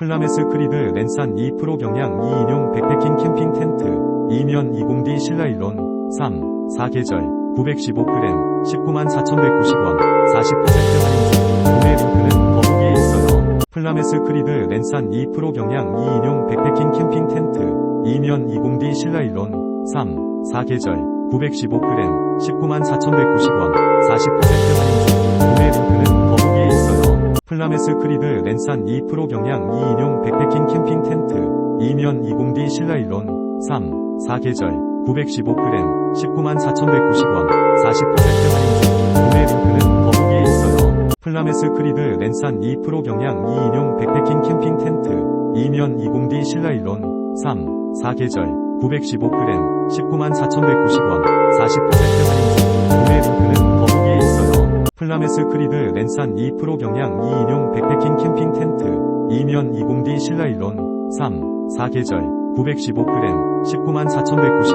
플라메스 크리드 랜산 2% 경량 2인용 백패킹 캠핑 텐트 2면 20D 신라일론 3, 4계절 915g 19만 4,190원 40% 할인 중 구매 링크는 더보기에 있어요. 플라메스 크리드 랜산 2% 경량 2인용 백패킹 캠핑 텐트 2면 20D 신라일론 3, 4계절 915g 19만 4,190원 40% 플라메스 크리드 랜산 2% 경량 2인용 백패킹 캠핑 텐트 2면 20D 신라일론 3, 4계절 915g 19만 4,190원 40% 할인 중 구매 링크는 더보기에 있어요. 플라메스 크리드 랜산 2% 경량 2인용 백패킹 캠핑 텐트 2면 20D 신라일론 3, 4계절 915g 19만 4,190원 40% 플라메스 크리드 랜산 2% 경량 2인용 백패킹 캠핑 텐트 2면 20D 신라일론 3, 4계절 915g 19만 4,190원